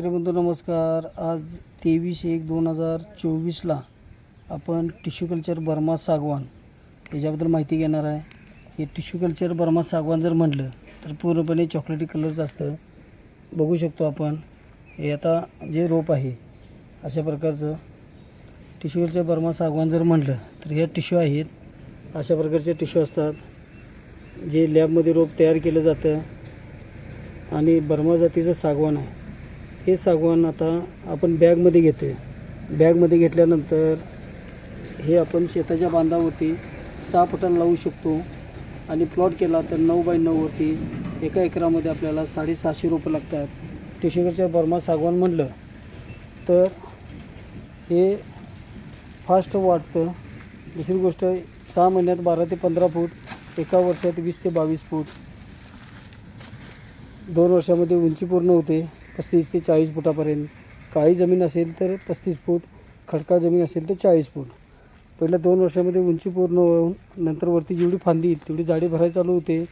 शेतकरी बंधू नमस्कार. आज तेवीस एक दोन हजार चोवीसला आपण टिश्यू कल्चर बर्मा सागवान याच्याबद्दल माहिती घेणार आहे. हे टिश्यू कल्चर बर्मा सागवान जर म्हटलं तर पूर्णपणे चॉकलेटी कलरचं असतं. बघू शकतो आपण. हे आता जे रोप आहे अशा प्रकारचं टिश्यू कल्चर बर्मा सागवान जर म्हटलं तर ह्या टिश्यू आहेत. अशा प्रकारचे टिश्यू असतात. जे लॅबमध्ये रोप तयार केलं जातं. आणि बर्मा जातीचं सागवान आहे. हे सागवान आता आपण बॅगमध्ये घेतो आहे बॅगमध्ये घेतल्यानंतर हे आपण शेताच्या बांधावरती सहा फुटांना लावू शकतो. आणि प्लॉट केला तर नऊ बाय नऊवरती एका एकरामध्ये आपल्याला साडेसहाशे रुपये लागतात. टिशुगरच्या बर्मा सागवान म्हणलं तर हे फास्ट वाढतं. दुसरी गोष्ट सहा महिन्यात बारा ते पंधरा फूट एका वर्षात वीस ते बावीस फूट. दोन वर्षामध्ये उंची पूर्ण होते. पस्तीस ते चाळीस फुटापर्यंत. काळी जमीन असेल तर पस्तीस फूट खडका जमीन असेल तर चाळीस फूट. पहिल्या दोन वर्षामध्ये उंची पूर्ण होऊन नंतर वरती जेवढी फांदी येईल तेवढी झाडे भरायला चालू होते.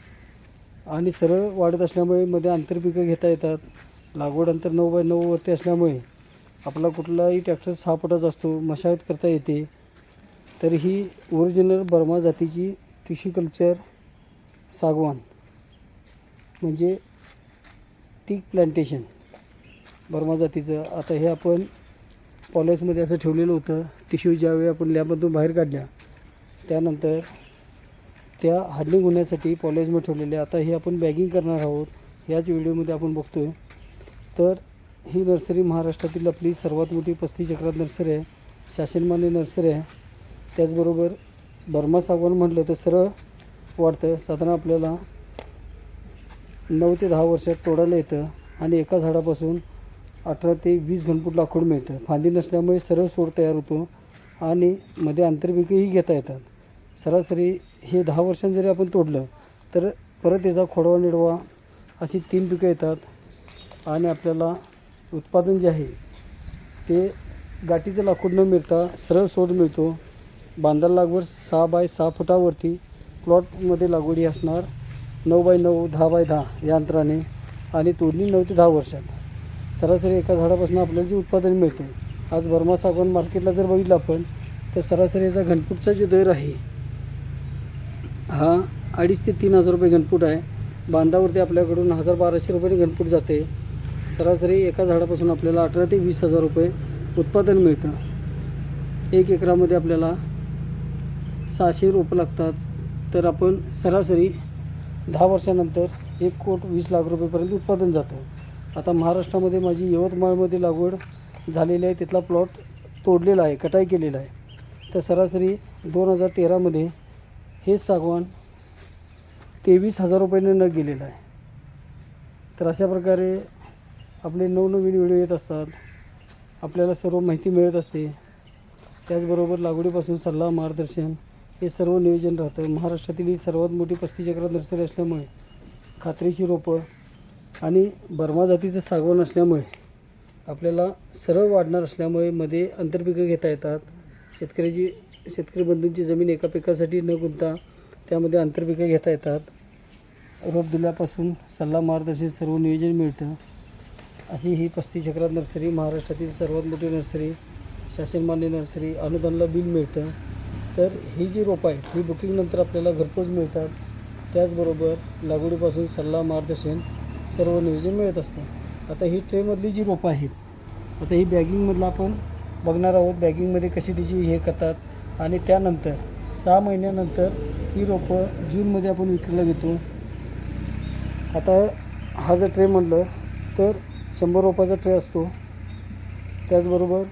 आणि सरळ वाढत असल्यामुळे मध्ये आंतरपिकं घेता येतात. लागवड अंतर नऊ बाय नऊ वरती असल्यामुळे आपला कुठलाही ट्रॅक्टर सहा फुटाचा असतो मशागत करता येते. तर ही ओरिजिनल बर्मा जातीची टिश्यू कल्चर सागवान म्हणजे टीक प्लांटेशन. बर्मा जातीचं. आता हे आपण पॉलिसमध्ये असं ठेवलेलं होतं. टिश्यू ज्यावेळी आपण लॅबमधून बाहेर काढल्या त्यानंतर त्या हार्डनिंग होण्यासाठी पॉलिसमध्ये ठेवलेले आता हे आपण बॅगिंग करणार आहोत. याच व्हिडिओमध्ये आपण बघतो आहे तर ही नर्सरी महाराष्ट्रातील आपली सर्वात मोठी पस्तीस चक्रात नर्सरी आहे. शासनमान्य नर्सरी आहे. त्याचबरोबर बर्मा सागवान म्हटलं तर सरळ वाढतं. साधारण आपल्याला नऊ ते दहा वर्षात तोडायला येतं. आणि एका झाडापासून अठरा ते वीस घनफूट लाकूड मिळतं. फांदी नसल्यामुळे सरळ सोड तयार होतो आणि मध्ये आंतरपिकंही घेता येतात. सरासरी हे दहा वर्षांनी जरी आपण तोडलं तर परत याचा खोडवा निडवा अशी तीन पिकं येतात आणि आपल्याला उत्पादन जे आहे ते गाठीचं लाकूड न मिळता सरळ सोड मिळतो. बांधाला लागवड सहा बाय सहा फुटावरती प्लॉटमध्ये लागवडी असणार नऊ बाय नऊ दहा बाय दहा या अंतराने आणि तोडणी नऊ ते दहा वर्षात. सरासरी एका झाडापासून आपल्याला जे उत्पादन मिळते आज बर्मा सागवान मार्केटला जर बघितलं आपण तर सरासरी याचा घनफूटचा जो दर आहे हा अडीच ते तीन हजार रुपये घनफूट आहे. बांधावरती आपल्याकडून हजार बाराशे रुपये घनफूट जाते. सरासरी एका झाडापासून आपल्याला अठरा ते वीस हजार रुपये उत्पादन मिळतं. एक एकरामध्ये आपल्याला सहाशे रोपं लागतात. तर आपण सरासरी दहा वर्षानंतर एक कोट वीस लाख रुपयेपर्यंत उत्पादन जातं. आता महाराष्ट्रामध्ये माझी यवतमाळमध्ये लागवड झालेली आहे. तिथला प्लॉट तोडलेला आहे कटाई केलेला आहे. तर सरासरी दोन हजार तेरामध्ये हे सागवान तेवीस हजार रुपयाने न गेलेलं आहे. तर अशा प्रकारे आपले नवनवीन व्हिडिओ येत असतात. आपल्याला सर्व माहिती मिळत असते. त्याचबरोबर लागवडीपासून सल्ला मार्गदर्शन हे सर्व नियोजन राहतं. महाराष्ट्रातील ही सर्वात मोठी पस्तीस चक्रात नर्सरी असल्यामुळे खात्रीची रोपं आणि बर्मा जातीचं सागवण असल्यामुळे आपल्याला सरळ वाढणार असल्यामुळे मध्ये आंतरपिकं घेता येतात. शेतकऱ्याची शेतकरी बंधूंची जमीन एका पिकासाठी न गुंता त्यामध्ये आंतरपिकं घेता येतात. रोप दिल्यापासून सल्ला मार्गदर्शन सर्व नियोजन मिळतं. अशी ही पस्तीस चक्रात नर्सरी महाराष्ट्रातील सर्वात मोठी नर्सरी शासनमान्य नर्सरी अनुदानला बिल मिळतं. तर ही जी रोपं आहेत ही बुकिंगनंतर आपल्याला घरपोच मिळतात. त्याचबरोबर लागवडीपासून सल्ला मार्गदर्शन सर्व नियोजन मिळत असतं. आता ही ट्रेमधली जी रोपं आहेत आता ही बॅगिंगमधलं आपण बघणार आहोत बॅगिंगमध्ये कशी तिची हे करतात आणि त्यानंतर सहा महिन्यानंतर ही रोपं जूनमध्ये आपण विक्रीला घेतो. आता हा जर ट्रे म्हटलं तर शंभर रोपाचा ट्रे असतो. त्याचबरोबर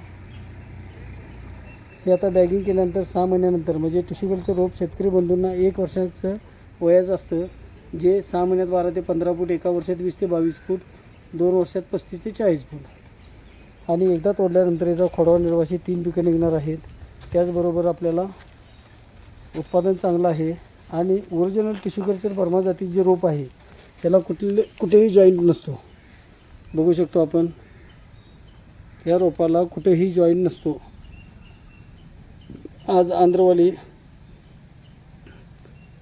हे आता बॅगिंग केल्यानंतर सहा महिन्यानंतर म्हणजे टिश्यू कल्चर रोप शेतकरी बंधूंना एक वर्षाचं वयाचं असतं. जे सहा महिन्यात बारा ते पंधरा फूट एका वर्षात वीस ते बावीस फूट दोन वर्षात पस्तीस ते चाळीस फूट. आणि एकदा तोडल्यानंतर याचा खोडवा निर्वाशी तीन पिकं निघणार आहेत. त्याचबरोबर आपल्याला उत्पादन चांगलं आहे आणि ओरिजिनल टिश्यू कल्चर बर्मा जातीचे जे रोप आहे त्याला कुठले कुठेही जॉईंट नसतो. बघू शकतो आपण या रोपाला कुठेही जॉईंट नसतो. आज आंध्रवाली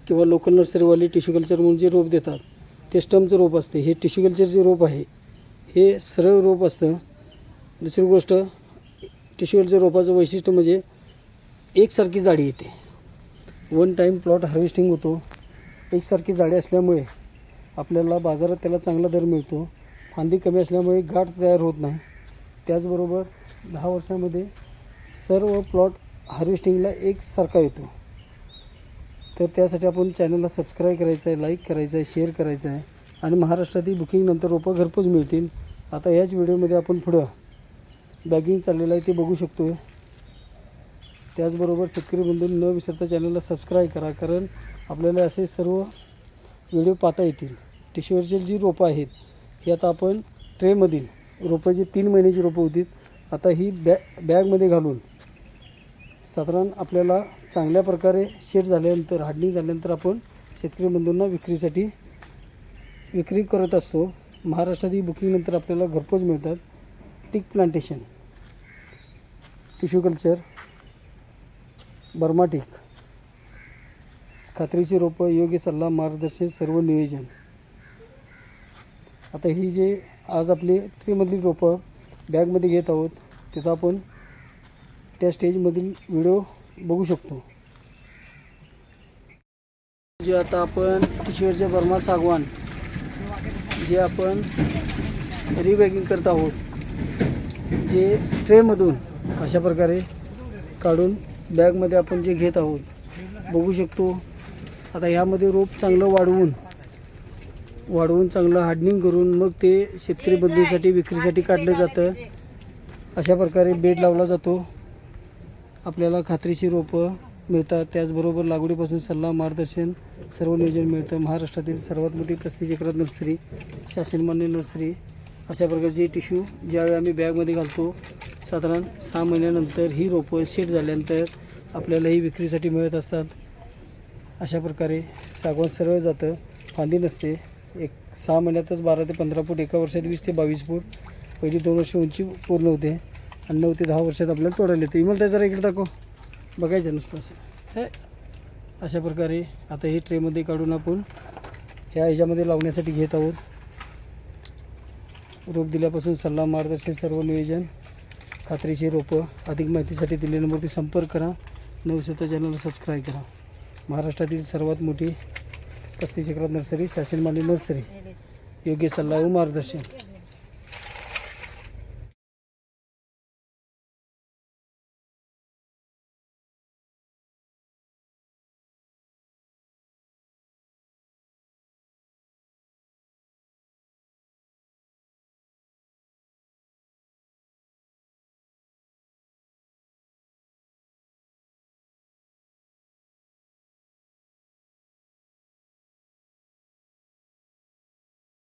किंवा लोकल नर्सरीवाले टिश्यू कल्चर म्हणून जे रोप देतात ते स्टमचं रोप असते. हे टिश्यू कल्चरचे रोप आहे हे सरळ रोप असतं. दुसरी गोष्ट टिश्यूवरच्या रोपाचं वैशिष्ट्य म्हणजे एकसारखी जाडी येते. वन टाईम प्लॉट हार्वेस्टिंग होतो. एकसारखी जाडी असल्यामुळे आपल्याला बाजारात त्याला चांगला दर मिळतो. फांदी कमी असल्यामुळे गाठ तयार होत नाही. त्याचबरोबर दहा वर्षामध्ये सर्व प्लॉट हार्वेस्टिंगला एकसारखा येतो. तर त्यासाठी आपण चॅनलला सबस्क्राईब करायचं आहे लाईक करायचं आहे शेअर करायचं आहे. आणि महाराष्ट्रातील बुकिंगनंतर रोपं घरपोच मिळतील. आता याच व्हिडिओमध्ये आपण पुढं बॅगिंग चाललेलं आहे ते बघू शकतो आहे त्याचबरोबर शेतकरी बंधूंनी न विसरता चॅनलला सबस्क्राईब करा कारण आपल्याला असे सर्व व्हिडिओ पाहता येतील. टिश्यूवरची जी रोपं आहेत ही आता आपण ट्रेमधील रोपं जी तीन महिन्याची रोपं होती आता ही बॅ बॅगमध्ये घालून साधारण आपल्याला चांगल्या प्रकारे शेड झाल्यानंतर हाडणी झाल्यानंतर आपण शेतकरी बंधूंना विक्रीसाठी विक्री करत असतो. महाराष्ट्रातील बुकिंगनंतर आपल्याला घरपोच मिळतात. Teak plantation. Tissue culture. Burma teak खात्रीची रोपं योग्य सल्ला मार्गदर्शन सर्व नियोजन. आता ही जे आज आपली त्रिमधली रोपं बॅगमध्ये घेत आहोत तिथं आपण त्या स्टेजमधील व्हिडिओ बघू शकतो. जे आता आपण किशोरचे बर्मा सागवान जे आपण रिबॅगिंग करत आहोत जे ट्रेमधून अशा प्रकारे काढून बॅगमध्ये आपण जे घेत आहोत बघू शकतो. आता ह्यामध्ये रोप चांगलं वाढवून वाढवून चांगलं हार्डनिंग करून मग ते शेतकरी बंधूंसाठी विक्रीसाठी काढलं जातं. अशा प्रकारे बेड लावला जातो. आपल्याला खात्रीची रोपं मिळतात. त्याचबरोबर लागवडीपासून सल्ला मार्गदर्शन सर्व नियोजन मिळतं. महाराष्ट्रातील सर्वात मोठी पस्तीस नर्सरी शासनमान्य नर्सरी अशा प्रकारची टिश्यू ज्यावेळी आम्ही बॅगमध्ये घालतो साधारण सहा महिन्यानंतर ही रोपं सेट झाल्यानंतर आपल्याला ही विक्रीसाठी मिळत असतात. अशा प्रकारे सागवान सरळ जातं फांदी नसते. एक सहा महिन्यातच बारा ते पंधरा फूट एका वर्षात वीस ते बावीस फूट. पहिली दोन वर्ष उंची पूर्ण होते. आणि नऊ ते दहा वर्षात आपल्याला तोडायला येते. इमल त्याचा जरा इकडे दाखव. बघायचं नुसतं असं. हे अशा प्रकारे आता हे ट्रेमध्ये काढून आपण ह्या ह्याच्यामध्ये लावण्यासाठी घेत आहोत. रोप दिल्यापासून सल्ला मार्गदर्शन सर्व नियोजन खात्रीची रोपं अधिक माहितीसाठी दिलेल्या नंबरवरती संपर्क करा. नवशत चॅनलला सबस्क्राईब करा. महाराष्ट्रातील सर्वात मोठी पस्तीस एकरात नर्सरी शासन मान्य नर्सरी. योग्य सल्ला व मार्गदर्शन.